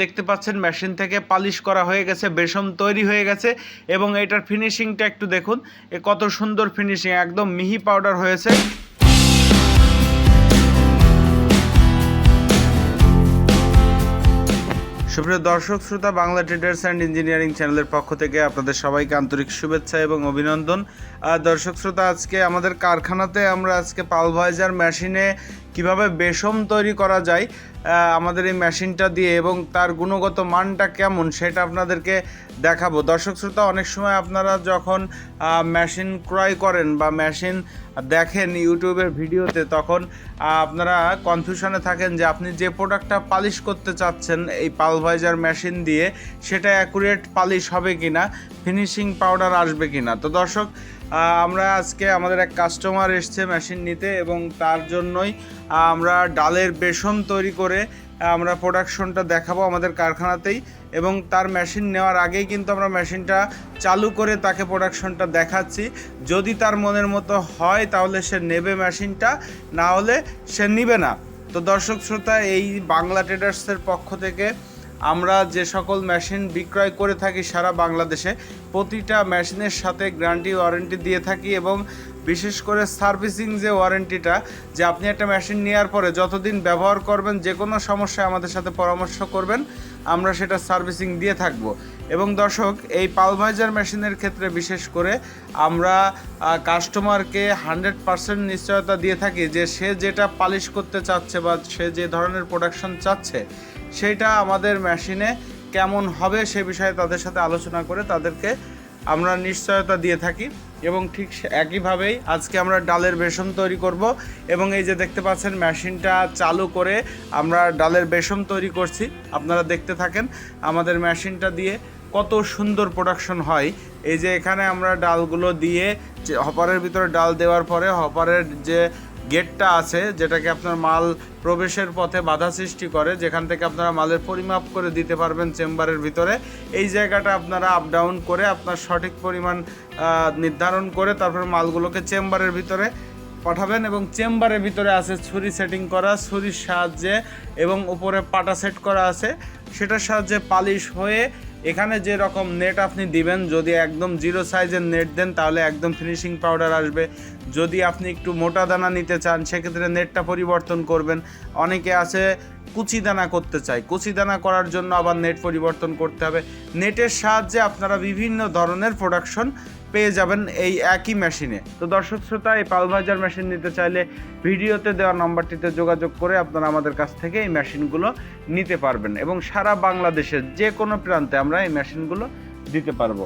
দেখতে পাচ্ছেন, মেশিন থেকে পালিশ করা হয়ে গেছে বেসম তৈরি হয়ে গেছে এবং এটার ফিনিশিংটা একটু দেখুন। এ কত সুন্দর ফিনিশিং একদম মিহি পাউডার হয়েছে। সুপ্রিয় দর্শক, শ্রোতা, বাংলা ট্রেডার্স অ্যান্ড ইঞ্জিনিয়ারিং চ্যানেলের পক্ষ থেকে আপনাদের সবাইকে আন্তরিক শুভেচ্ছা এবং অভিনন্দন। দর্শক, শ্রোতা, আজকে আমাদের কারখানাতে আমরা আজকে পালভাইজার মেশিনে কীভাবে বেসম তৈরি করা যায় আমাদের এই মেশিনটা দিয়ে এবং তার গুণগত মানটা কেমন সেটা আপনাদেরকে দেখাবো। দর্শক শ্রোতা, অনেক সময় আপনারা যখন মেশিন ক্রয় করেন বা মেশিন দেখেন ইউটিউবের ভিডিওতে, তখন আপনারা কনফিউশনে থাকেন যে আপনি যে প্রোডাক্টটা পালিশ করতে চাচ্ছেন, এই পালভাইজার মেশিন দিয়ে, সেটা অ্যাকুরেট পালিশ হবে কিনা ফিনিশিং পাউডার আসবে কিনা। তো দর্শক আমরা আজকে আমাদের এক কাস্টমার এসছে মেশিন নিতে এবং তার জন্যই আমরা ডালের বেসন তৈরি করে আমরা প্রোডাকশনটা দেখাবো আমাদের কারখানাতেই এবং তার মেশিন নেওয়ার আগেই কিন্তু আমরা মেশিনটা চালু করে তাকে প্রোডাকশনটা দেখাচ্ছি। যদি তার মনের মতো হয় তাহলে সে নেবে মেশিনটা না হলে সে নিবে না। তো দর্শক শ্রোতা, এই বাংলা ট্রেডার্সের পক্ষ থেকে আমরা যে সকল মেশিন বিক্রয় করে থাকি সারা বাংলাদেশে প্রতিটা মেশিনের সাথে গ্যারান্টি, ওয়ারেন্টি দিয়ে থাকি এবং বিশেষ করে সার্ভিসিং যে ওয়ারেন্টিটা, যে আপনি একটা মেশিন নেওয়ার পরে যতদিন ব্যবহার করবেন, যে কোনো সমস্যায় আমাদের সাথে পরামর্শ করবেন, আমরা সেটা সার্ভিসিং দিয়ে থাকব। এবং দর্শক, এই পালভাইজার মেশিনের ক্ষেত্রে বিশেষ করে আমরা কাস্টমারকে হান্ড্রেড পার্সেন্ট নিশ্চয়তা দিয়ে থাকি যে সে যেটা পালিশ করতে চাচ্ছে বা সে যে ধরনের প্রোডাকশন চাচ্ছে, সেটা আমাদের মেশিনে কেমন হবে সে বিষয়ে তাদের সাথে আলোচনা করে তাদেরকে আমরা নিশ্চয়তা দিয়ে থাকি এবং ঠিক একইভাবেই আজকে আমরা ডালের বেসন তৈরি করব এবং এই যে দেখতে পাচ্ছেন মেশিনটা চালু করে আমরা ডালের বেসন তৈরি করছি। আপনারা দেখতে থাকেন আমাদের মেশিনটা দিয়ে কত সুন্দর প্রোডাকশন হয়। এই যে এখানে আমরা ডালগুলো দিয়ে হপারের ভিতরে ডাল দেওয়ার পরে হপারের যে গেটটা আছে, যেটাকে আপনার মাল প্রবেশের পথে বাধা সৃষ্টি করে, যেখান থেকে আপনারা মালের পরিমাপ করে দিতে পারবেন চেম্বারের ভিতরে। এই জায়গাটা আপনারা আপ ডাউন করে আপনার সঠিক পরিমাণ নির্ধারণ করে তারপর মালগুলোকে চেম্বারের ভিতরে পাঠাবেন এবং চেম্বারের ভিতরে আছে ছুরি সেটিং করা, ছুরির সাহায্যে এবং উপরে পাটা সেট করা আছে। সেটার সাহায্যে পালিশ হয়ে এখানে যে রকম নেট আপনি দিবেন, যদি একদম জিরো সাইজের নেট দেন, তাহলে একদম ফিনিশিং পাউডার আসবে। যদি আপনি একটু মোটা দানা নিতে চান, সেক্ষেত্রে নেটটা পরিবর্তন করবেন। অনেকে আছে কুচি দানা করতে চাই। কুচিদানা করার জন্য আবার নেট পরিবর্তন করতে হবে। নেটের সাহায্যে আপনারা বিভিন্ন ধরনের প্রোডাকশন পেয়ে যাবেন এই একই মেশিনে তো দর্শক শ্রোতা, এই পালভাইজার মেশিন নিতে চাইলে ভিডিওতে দেওয়া নম্বরটিতে যোগাযোগ করে আপনারা আমাদের কাছ থেকে এই মেশিনগুলো নিতে পারবেন এবং সারা বাংলাদেশের যে কোনো প্রান্তে আমরা এই মেশিনগুলো দিতে পারব।